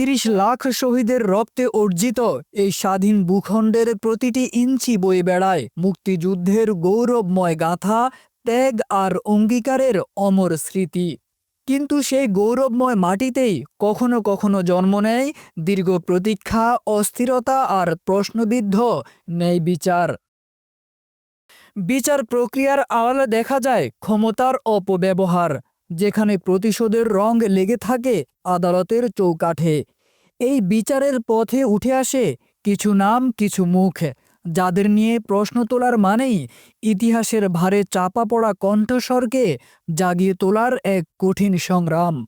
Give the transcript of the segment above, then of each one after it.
তিরিশ লাখ শহীদের রক্তে অর্জিত এই স্বাধীন ভূখণ্ডের প্রতিটি ইঞ্চি বয়ে বেড়ায় মুক্তিযুদ্ধের গৌরবময় গাথা, ত্যাগ আর অঙ্গীকারের অমর স্মৃতি। কিন্তু সেই গৌরবময় মাটিতেই কখনো কখনো জন্ম নেয় দীর্ঘ প্রতীক্ষা, অস্থিরতা আর প্রশ্নবিদ্ধ ন্যায় বিচার। বিচার প্রক্রিয়ার আড়ালে দেখা যায় ক্ষমতার অপব্যবহার। যেখানে প্রতিশোধের রং লেগে থাকে আদালতের চৌকাঠে। এই বিচারের পথে উঠে আসে কিছু নাম, কিছু মুখ, যাদের নিয়ে প্রশ্ন তোলার মানেই ইতিহাসের ভারে চাপা পড়া কণ্ঠস্বরকে জাগিয়ে তোলার এক কঠিন সংগ্রাম।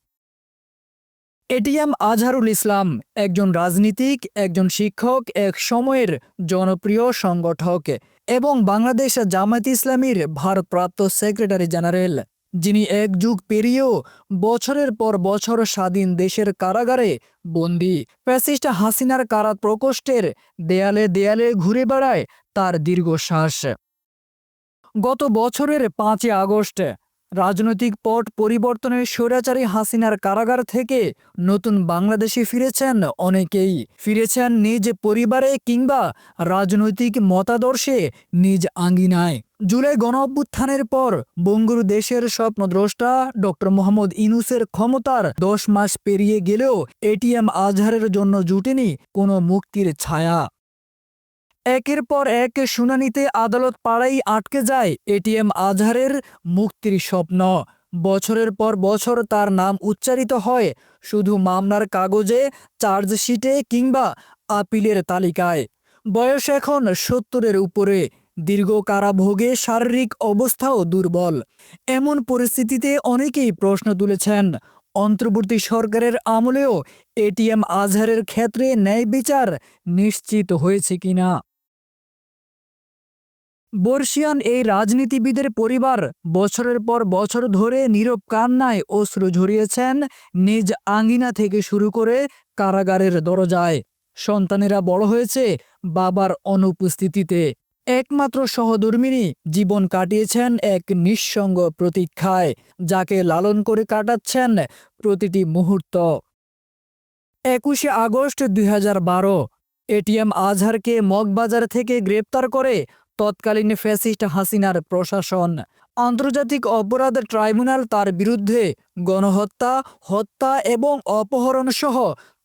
এটিএম আজহারুল ইসলাম একজন রাজনীতিক, একজন শিক্ষক, এক সময়ের জনপ্রিয় সংগঠক এবং বাংলাদেশ জামায়াত ইসলামীর ভারপ্রাপ্ত সেক্রেটারি জেনারেল। যিনি এক যুগ পেরিয়েও বছরের পর বছর স্বাধীন দেশের কারাগারে বন্দি ফ্যাসিস্ট হাসিনার কারাত প্রকোষ্ঠের দেয়ালে দেয়ালে ঘুরে বেড়ায় তার দীর্ঘশ্বাস। গত বছরের পাঁচই আগস্ট রাজনৈতিক পট পরিবর্তনের স্বৈরাচারী হাসিনার কারাগার থেকে নতুন বাংলাদেশে ফিরেছেন অনেকেই। ফিরেছেন নিজ পরিবারে কিংবা রাজনৈতিক মতাদর্শে নিজ আঙ্গিনায়। জুলাই গণ অভ্যুত্থানের পর বঙ্গুর দেশের স্বপ্নদ্রষ্টা ডক্টর মোহাম্মদ ইনুসের ক্ষমতার দশ মাস পেরিয়ে গেলেও এটিএম আজহারের জন্য জুটেনি কোনো মুক্তির ছায়া। একের পর এক শুনানিতে আদালত পাড়াই আটকে যায় এটিএম আজহারের মুক্তির স্বপ্ন। বছরের পর বছর তার নাম উচ্চারিত হয় শুধু মামলার কাগজে, চার্জশিটে কিংবা আপিলের তালিকায়। বয়স এখন সত্তরের উপরে। দীর্ঘ কারাভোগে শারীরিক অবস্থাও দুর্বল। এমন পরিস্থিতিতে অনেকেই প্রশ্ন তুলেছেন, অন্তর্বর্তী সরকারের আমলেও এটিএম আজহারের ক্ষেত্রে ন্যায় বিচার নিশ্চিত হয়েছে কিনা? বর্ষিয়ান এই রাজনীতিবিদের পরিবার বছরের পর বছর ধরে নীরব কান্নায় অশ্রু ঝরিয়েছেন, নিজ আঙ্গিনা থেকে শুরু করে কারাগারের দরজায়। সন্তানেরা বড় হয়েছে বাবার অনুপস্থিতিতে। একমাত্র সহধর্মিনী জীবন কাটিয়েছেন এক নিঃসঙ্গ প্রতীক্ষায়, যাকে লালন করে কাটাচ্ছেন প্রতিটি মুহূর্ত। একুশে আগস্ট দুই হাজার বারো, এটিএম আজহারকে মগবাজার থেকে গ্রেপ্তার করে তৎকালীন ফ্যাসিস্ট হাসিনার প্রশাসন। আন্তর্জাতিক অপরাধ ট্রাইব্যুনাল তার বিরুদ্ধে গণহত্যা, হত্যা এবং অপহরণ সহ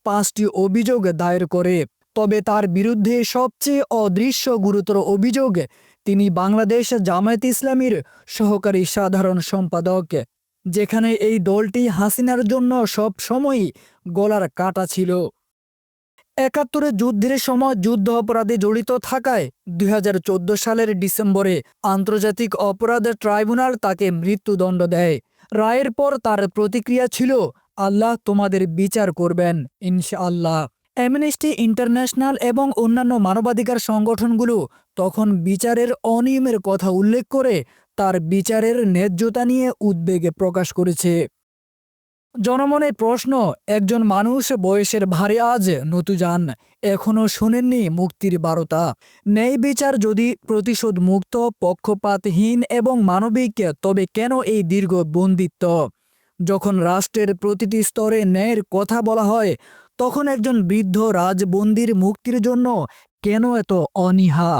পাঁচটি অভিযোগ দায়ের করে। তবে তার বিরুদ্ধে সবচেয়ে অদৃশ্য গুরুতর অভিযোগ তিনি বাংলাদেশ জামায়াত ইসলামীর সহকারী সাধারণ সম্পাদক, যেখানে এই দলটি হাসিনার জন্য সব সময়ই গলার কাটা ছিল। একাত্তরের যুদ্ধের সময় যুদ্ধ অপরাধে জড়িত থাকায় দুই হাজার চোদ্দ সালের ডিসেম্বরে আন্তর্জাতিক অপরাধ ট্রাইব্যুনাল তাকে মৃত্যুদণ্ড দেয়। রায়ের পর তার প্রতিক্রিয়া ছিল, আল্লাহ তোমাদের বিচার করবেন, ইনশাআল্লাহ। অ্যামনেস্টি ইন্টারন্যাশনাল এবং অন্যান্য মানবাধিকার সংগঠনগুলো তখন বিচারের অনিয়মের কথা উল্লেখ করে তার বিচারের ন্যায্যতা নিয়ে উদ্বেগে প্রকাশ করেছে। জনমনে প্রশ্ন, একজন মানুষ বয়সের ভারে আজ নতুজান এখনও শোনেননি মুক্তির বারতা। ন্যায় বিচার যদি প্রতিশোধ মুক্ত পক্ষপাতহীন এবং মানবিক, তবে কেন এই দীর্ঘ বন্দিত্ব? যখন রাষ্ট্রের প্রতিটি স্তরে ন্যায়ের কথা বলা হয়, তখন একজন বৃদ্ধ রাজবন্দির মুক্তির জন্য কেন এত অনীহা?